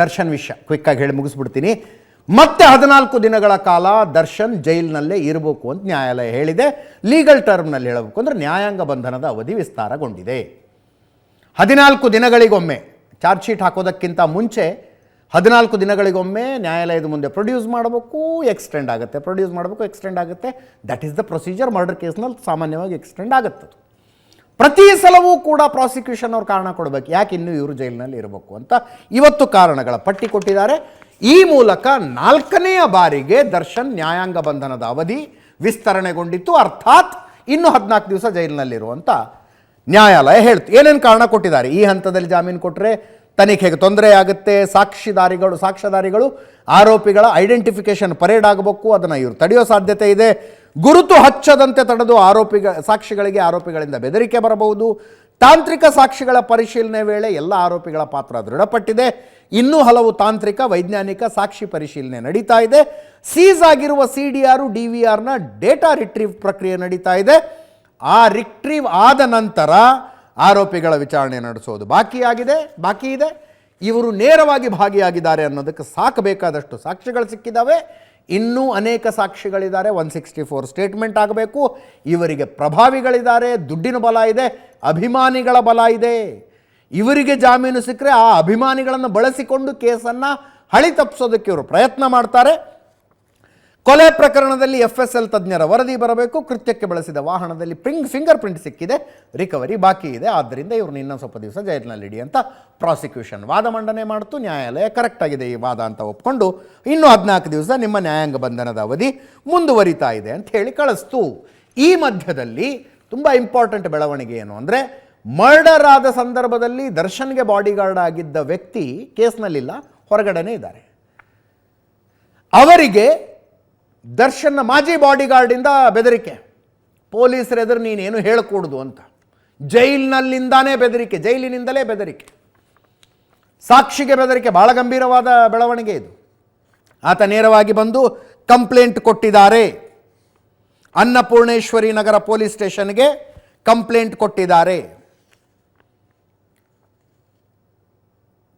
ದರ್ಶನ್ ವಿಷಯ. ಕ್ವಿಕ್ಕಾಗಿ ಹೇಳಿ ಮುಗಿಸ್ಬಿಡ್ತೀನಿ. ಮತ್ತೆ ಹದಿನಾಲ್ಕು ದಿನಗಳ ಕಾಲ ದರ್ಶನ್ ಜೈಲಿನಲ್ಲೇ ಇರಬೇಕು ಅಂತ ನ್ಯಾಯಾಲಯ ಹೇಳಿದೆ. ಲೀಗಲ್ ಟರ್ಮ್ನಲ್ಲಿ ಹೇಳಬೇಕು ಅಂದರೆ ನ್ಯಾಯಾಂಗ ಬಂಧನದ ಅವಧಿ ವಿಸ್ತಾರಗೊಂಡಿದೆ. ಹದಿನಾಲ್ಕು ದಿನಗಳಿಗೊಮ್ಮೆ ಚಾರ್ಜ್ ಶೀಟ್ ಹಾಕೋದಕ್ಕಿಂತ ಮುಂಚೆ ಹದಿನಾಲ್ಕು ದಿನಗಳಿಗೊಮ್ಮೆ ನ್ಯಾಯಾಲಯದ ಮುಂದೆ ಪ್ರೊಡ್ಯೂಸ್ ಮಾಡಬೇಕು ಎಕ್ಸ್ಟೆಂಡ್ ಆಗುತ್ತೆ. ಪ್ರೊಡ್ಯೂಸ್ ಮಾಡಬೇಕು ಎಕ್ಸ್ಟೆಂಡ್ ಆಗುತ್ತೆ. That is the procedure murder ಕೇಸ್ನಲ್ಲಿ ಸಾಮಾನ್ಯವಾಗಿ ಎಕ್ಸ್ಟೆಂಡ್ ಆಗುತ್ತೆ. ಪ್ರತಿ ಸಲವೂ ಕೂಡ ಪ್ರಾಸಿಕ್ಯೂಷನ್ ಅವ್ರು ಕಾರಣ ಕೊಡಬೇಕು. ಯಾಕೆ ಇನ್ನೂ ಇವರು ಜೈಲಿನಲ್ಲಿ ಇರಬೇಕು ಅಂತ ಇವತ್ತು ಕಾರಣಗಳ ಪಟ್ಟಿ ಕೊಟ್ಟಿದ್ದಾರೆ. ಈ ಮೂಲಕ ನಾಲ್ಕನೆಯ ಬಾರಿಗೆ ದರ್ಶನ್ ನ್ಯಾಯಾಂಗ ಬಂಧನದ ಅವಧಿ ವಿಸ್ತರಣೆಗೊಂಡಿತ್ತು. ಅರ್ಥಾತ್ ಇನ್ನು ಹದಿನಾಲ್ಕು ದಿವಸ ಜೈಲಿನಲ್ಲಿರುವಂಥ ನ್ಯಾಯಾಲಯ ಹೇಳ್ತು. ಏನೇನು ಕಾರಣ ಕೊಟ್ಟಿದ್ದಾರೆ? ಈ ಹಂತದಲ್ಲಿ ಜಾಮೀನು ಕೊಟ್ಟರೆ ತನಿಖೆಗೆ ತೊಂದರೆ ಆಗುತ್ತೆ. ಸಾಕ್ಷಿದಾರಿಗಳು ಸಾಕ್ಷ್ಯದಾರಿಗಳು ಆರೋಪಿಗಳ ಐಡೆಂಟಿಫಿಕೇಶನ್ ಪರೇಡ್ ಆಗಬೇಕು. ಅದನ್ನು ಇವರು ತಡೆಯೋ ಸಾಧ್ಯತೆ ಇದೆ. ಗುರುತು ಹಚ್ಚದಂತೆ ತಡೆದು ಆರೋಪಿಗ, ಸಾಕ್ಷಿಗಳಿಗೆ ಆರೋಪಿಗಳಿಂದ ಬೆದರಿಕೆ ಬರಬಹುದು. ತಾಂತ್ರಿಕ ಸಾಕ್ಷಿಗಳ ಪರಿಶೀಲನೆ ವೇಳೆ ಎಲ್ಲ ಆರೋಪಿಗಳ ಪಾತ್ರ ದೃಢಪಟ್ಟಿದೆ. ಇನ್ನೂ ಹಲವು ತಾಂತ್ರಿಕ, ವೈಜ್ಞಾನಿಕ ಸಾಕ್ಷಿ ಪರಿಶೀಲನೆ ನಡೀತಾ ಇದೆ. ಸೀಸ್ ಆಗಿರುವ C D R D V ಆರ್ನ ಡೇಟಾ ರಿಟ್ರೀವ್ ಪ್ರಕ್ರಿಯೆ ನಡೀತಾ ಇದೆ. ಆ ರಿಟ್ರೀವ್ ಆದ ನಂತರ ಆರೋಪಿಗಳ ವಿಚಾರಣೆ ನಡೆಸೋದು ಬಾಕಿಯಾಗಿದೆ ಬಾಕಿ ಇದೆ. ಇವರು ನೇರವಾಗಿ ಭಾಗಿಯಾಗಿದ್ದಾರೆ ಅನ್ನೋದಕ್ಕೆ ಸಾಕಬೇಕಾದಷ್ಟು ಸಾಕ್ಷಿಗಳು ಸಿಕ್ಕಿದ್ದಾವೆ. ಇನ್ನೂ ಅನೇಕ ಸಾಕ್ಷಿಗಳಿದ್ದಾರೆ. ಒನ್ ಸಿಕ್ಸ್ಟಿ ಫೋರ್ ಸ್ಟೇಟ್ಮೆಂಟ್ ಆಗಬೇಕು. ಇವರಿಗೆ ಪ್ರಭಾವಿಗಳಿದ್ದಾರೆ. ದುಡ್ಡಿನ ಬಲ ಇದೆ. ಅಭಿಮಾನಿಗಳ ಬಲ ಇದೆ. ಇವರಿಗೆ ಜಾಮೀನು ಸಿಕ್ಕರೆ ಆ ಅಭಿಮಾನಿಗಳನ್ನು ಬಳಸಿಕೊಂಡು ಕೇಸನ್ನು ಹಳಿ ತಪ್ಪಿಸೋದಕ್ಕೆ ಇವರು ಪ್ರಯತ್ನ ಮಾಡ್ತಾರೆ. ಕೊಲೆ ಪ್ರಕರಣದಲ್ಲಿ ಎಫ್ ಎಸ್ ಎಲ್ ತಜ್ಞರ ವರದಿ ಬರಬೇಕು. ಕೃತ್ಯಕ್ಕೆ ಬಳಸಿದ ವಾಹನದಲ್ಲಿ ಪ್ರಿಂಗ್ ಫಿಂಗರ್ ಪ್ರಿಂಟ್ ಸಿಕ್ಕಿದೆ. ರಿಕವರಿ ಬಾಕಿ ಇದೆ. ಆದ್ದರಿಂದ ಇವರು ಇನ್ನೊಂದು ಸ್ವಲ್ಪ ದಿವಸ ಜೈಲಿನಲ್ಲಿಡಿ ಅಂತ ಪ್ರಾಸಿಕ್ಯೂಷನ್ ವಾದ ಮಂಡನೆ ಮಾಡ್ತು. ನ್ಯಾಯಾಲಯ ಕರೆಕ್ಟ್ ಆಗಿದೆ ಈ ವಾದ ಅಂತ ಒಪ್ಕೊಂಡು ಇನ್ನೂ ಹದಿನಾಲ್ಕು ದಿವಸ ನಿಮ್ಮ ನ್ಯಾಯಾಂಗ ಬಂಧನದ ಅವಧಿ ಮುಂದುವರಿತಾ ಇದೆ ಅಂತ ಹೇಳಿ ಕಳಿಸ್ತು. ಈ ಮಧ್ಯದಲ್ಲಿ ತುಂಬ ಇಂಪಾರ್ಟೆಂಟ್ ಬೆಳವಣಿಗೆ ಏನು ಅಂದರೆ ಮರ್ಡರ್ ಆದ ಸಂದರ್ಭದಲ್ಲಿ ದರ್ಶನ್ಗೆ ಬಾಡಿಗಾರ್ಡ್ ಆಗಿದ್ದ ವ್ಯಕ್ತಿ ಕೇಸ್ನಲ್ಲಿಲ್ಲ, ಹೊರಗಡೆನೇ ಇದ್ದಾರೆ. ಅವರಿಗೆ ದರ್ಶನ್ನ ಮಾಜಿ ಬಾಡಿಗಾರ್ಡಿಂದ ಬೆದರಿಕೆ. ಪೊಲೀಸರ ಎದುರು ನೀನೇನು ಹೇಳಕೂಡ್ದು ಅಂತ. ಜೈಲಿನಲ್ಲಿಂದಾನೇ ಬೆದರಿಕೆ, ಜೈಲಿನಿಂದಲೇ ಬೆದರಿಕೆ. ಸಾಕ್ಷಿಗೆ ಬೆದರಿಕೆ ಬಹಳ ಗಂಭೀರವಾದ ಬೆಳವಣಿಗೆ ಇದು. ಆತ ನೇರವಾಗಿ ಬಂದು ಕಂಪ್ಲೇಂಟ್ ಕೊಟ್ಟಿದ್ದಾರೆ. ಅನ್ನಪೂರ್ಣೇಶ್ವರಿ ನಗರ ಪೊಲೀಸ್ ಸ್ಟೇಷನ್ಗೆ ಕಂಪ್ಲೇಂಟ್ ಕೊಟ್ಟಿದ್ದಾರೆ.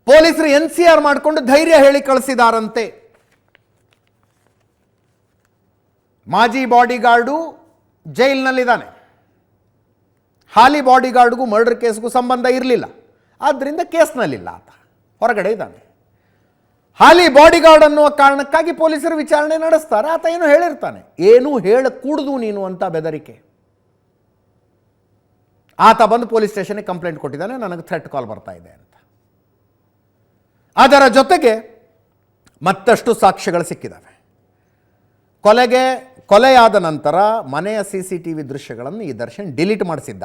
ಪೊಲೀಸರು ಎನ್ ಸಿ ಆರ್ ಮಾಡಿಕೊಂಡು ಧೈರ್ಯ ಹೇಳಿ ಕಳಿಸಿದಾರಂತೆ. ಮಾಜಿ ಬಾಡಿಗಾರ್ಡು ಜೈಲಿನಲ್ಲಿದ್ದಾನೆ. ಹಾಲಿ ಬಾಡಿಗಾರ್ಡ್ಗೂ ಮರ್ಡರ್ ಕೇಸ್ಗೂ ಸಂಬಂಧ ಇರಲಿಲ್ಲ. ಆದ್ದರಿಂದ ಕೇಸ್ನಲ್ಲಿಲ್ಲ ಆತ. ಹೊರಗಡೆ ಇದ್ದಾನೆ. ಹಾಲಿ ಬಾಡಿಗಾರ್ಡ್ ಅನ್ನುವ ಕಾರಣಕ್ಕಾಗಿ ಪೊಲೀಸರು ವಿಚಾರಣೆ ನಡೆಸ್ತಾರೆ. ಆತ ಏನು ಹೇಳಿರ್ತಾನೆ. ಏನೂ ಹೇಳಕೂಡ್ದು ನೀನು ಅಂತ ಬೆದರಿಕೆ. ಆತ ಬಂದು ಪೊಲೀಸ್ ಸ್ಟೇಷನ್ಗೆ ಕಂಪ್ಲೇಂಟ್ ಕೊಟ್ಟಿದ್ದಾನೆ. ನನಗೆ ಥ್ರೆಟ್ ಕಾಲ್ ಬರ್ತಾ ಇದೆ ಅಂತ. ಅದರ ಜೊತೆಗೆ ಮತ್ತಷ್ಟು ಸಾಕ್ಷ್ಯಗಳು ಸಿಕ್ಕಿದ್ದಾವೆ. ಕೊಲೆಗೆ ಕೊಲೆಯಾದ ನಂತರ ಮನೆಯ ಸಿ ಸಿ ಟಿ ವಿ ದೃಶ್ಯಗಳನ್ನು ಈ ದರ್ಶನ್ ಡಿಲೀಟ್ ಮಾಡಿಸಿದ್ದ.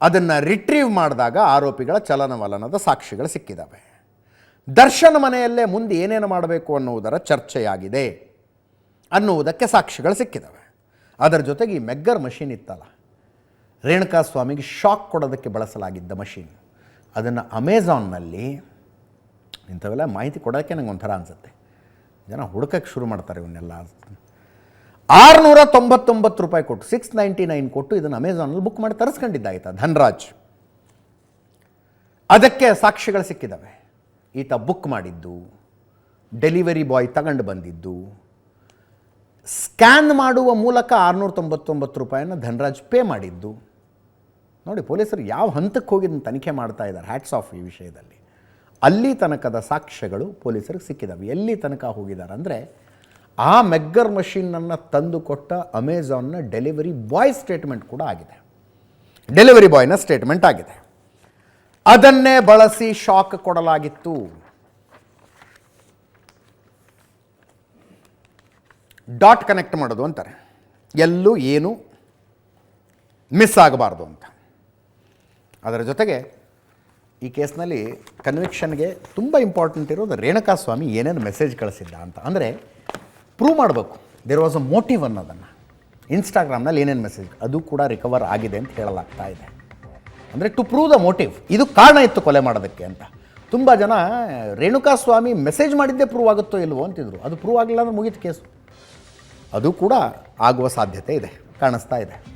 ಅದನ್ನು ರಿಟ್ರೀವ್ ಮಾಡಿದಾಗ ಆರೋಪಿಗಳ ಚಲನವಲನದ ಸಾಕ್ಷಿಗಳು ಸಿಕ್ಕಿದ್ದಾವೆ ದರ್ಶನ್ ಮನೆಯಲ್ಲೇ ಮುಂದೆ ಏನೇನು ಮಾಡಬೇಕು ಅನ್ನುವುದರ ಚರ್ಚೆಯಾಗಿದೆ ಅನ್ನುವುದಕ್ಕೆ ಸಾಕ್ಷಿಗಳು ಸಿಕ್ಕಿದ್ದಾವೆ ಅದರ ಜೊತೆಗೆ ಈ ಮೆಗ್ಗರ್ ಮಷೀನ್ ಇತ್ತಲ್ಲ ರೇಣುಕಾ ಸ್ವಾಮಿಗೆ ಶಾಕ್ ಕೊಡೋದಕ್ಕೆ ಬಳಸಲಾಗಿದ್ದ ಮಷೀನ್. ಅದನ್ನು ಅಮೆಝಾನ್ನಲ್ಲಿ ಇಂಥವೆಲ್ಲ ಮಾಹಿತಿ ಕೊಡೋಕ್ಕೆ ನಂಗೆ ಒಂಥರ ಅನಿಸುತ್ತೆ. ಜನ ಹುಡುಕಕ್ಕೆ ಶುರು ಮಾಡ್ತಾರೆ ಇವನ್ನೆಲ್ಲ. ಆರುನೂರ ತೊಂಬತ್ತೊಂಬತ್ತು ರೂಪಾಯಿ ಕೊಟ್ಟು ಸಿಕ್ಸ್ ನೈಂಟಿ ನೈನ್ ಕೊಟ್ಟು ಇದನ್ನು ಅಮೆಝಾನಲ್ಲಿ ಬುಕ್ ಮಾಡಿ ತರಿಸ್ಕೊಂಡಿದ್ದ ಆಯ್ತಾ ಧನ್ರಾಜ್? ಅದಕ್ಕೆ ಸಾಕ್ಷಿಗಳು ಸಿಕ್ಕಿದ್ದಾವೆ ಈತ ಬುಕ್ ಮಾಡಿದ್ದು ಡೆಲಿವರಿ ಬಾಯ್ ತಗೊಂಡು ಬಂದಿದ್ದು. ಸ್ಕ್ಯಾನ್ ಮಾಡುವ ಮೂಲಕ ಆರುನೂರ ತೊಂಬತ್ತೊಂಬತ್ತು ರೂಪಾಯಿನ ಧನ್ರಾಜ್ ಪೇ ಮಾಡಿದ್ದು. ನೋಡಿ, ಪೊಲೀಸರು ಯಾವ ಹಂತಕ್ಕೆ ಹೋಗಿ ತನಿಖೆ ಮಾಡ್ತಾ ಇದ್ದಾರೆ ಹ್ಯಾಟ್ಸ್ ಆಫ್ ಈ ವಿಷಯದಲ್ಲಿ. ಅಲ್ಲಿ ತನಕದ ಸಾಕ್ಷ್ಯಗಳು ಪೊಲೀಸರಿಗೆ ಸಿಕ್ಕಿದ್ದಾವೆ ಎಲ್ಲಿ ತನಕ ಹೋಗಿದ್ದಾರೆ ಅಂದರೆ ಆ ಮೆಗ್ಗರ್ ಮಷೀನನ್ನು ತಂದು ಕೊಟ್ಟ ಅಮೆಝಾನ್ನ ಡೆಲಿವರಿ ಬಾಯ್ ಸ್ಟೇಟ್ಮೆಂಟ್ ಕೂಡ ಆಗಿದೆ. ಡೆಲಿವರಿ ಬಾಯ್ನ ಸ್ಟೇಟ್ಮೆಂಟ್ ಆಗಿದೆ. ಅದನ್ನೇ ಬಳಸಿ ಶಾಕ್ ಕೊಡಲಾಗಿತ್ತು. ಡಾಟ್ ಕನೆಕ್ಟ್ ಮಾಡೋದು ಅಂತಾರೆ. ಎಲ್ಲೂ ಏನು ಮಿಸ್ ಆಗಬಾರ್ದು ಅಂತ. ಅದರ ಜೊತೆಗೆ ಈ ಕೇಸ್ನಲ್ಲಿ ಕನ್ವಿಕ್ಷನ್ಗೆ ತುಂಬ ಇಂಪಾರ್ಟೆಂಟ್ ಇರೋದು ರೇಣುಕಾ ಸ್ವಾಮಿ ಏನೇನು ಮೆಸೇಜ್ ಕಳಿಸಿದ್ದ ಅಂತ. ಅಂದರೆ ಪ್ರೂವ್ ಮಾಡಬೇಕು. ದೇರ್ ವಾಸ್ ಅ ಮೋಟಿವ್ ಅನ್ನೋದನ್ನು. ಇನ್ಸ್ಟಾಗ್ರಾಮ್ನಲ್ಲಿ ಏನೇನು ಮೆಸೇಜ್ ಅದು ಕೂಡ ರಿಕವರ್ ಆಗಿದೆ ಅಂತ ಹೇಳಲಾಗ್ತಾ ಇದೆ. ಅಂದರೆ ಟು ಪ್ರೂವ್ ದ ಮೋಟಿವ್ ಇದು ಕಾರಣ ಇತ್ತು ಕೊಲೆ ಮಾಡೋದಕ್ಕೆ ಅಂತ. ತುಂಬ ಜನ, ರೇಣುಕಾ ಸ್ವಾಮಿ ಮೆಸೇಜ್ ಮಾಡಿದ್ದೇ ಪ್ರೂವ್ ಆಗುತ್ತೋ ಇಲ್ವೋ ಅಂತಿದ್ರು. ಅದು ಪ್ರೂವ್ ಆಗಲಿಲ್ಲ ಅಂದ್ರೆ ಮುಗಿತು ಕೇಸು ಅದು ಕೂಡ ಆಗುವ ಸಾಧ್ಯತೆ ಇದೆ, ಕಾಣಿಸ್ತಾ ಇದೆ ಇದು.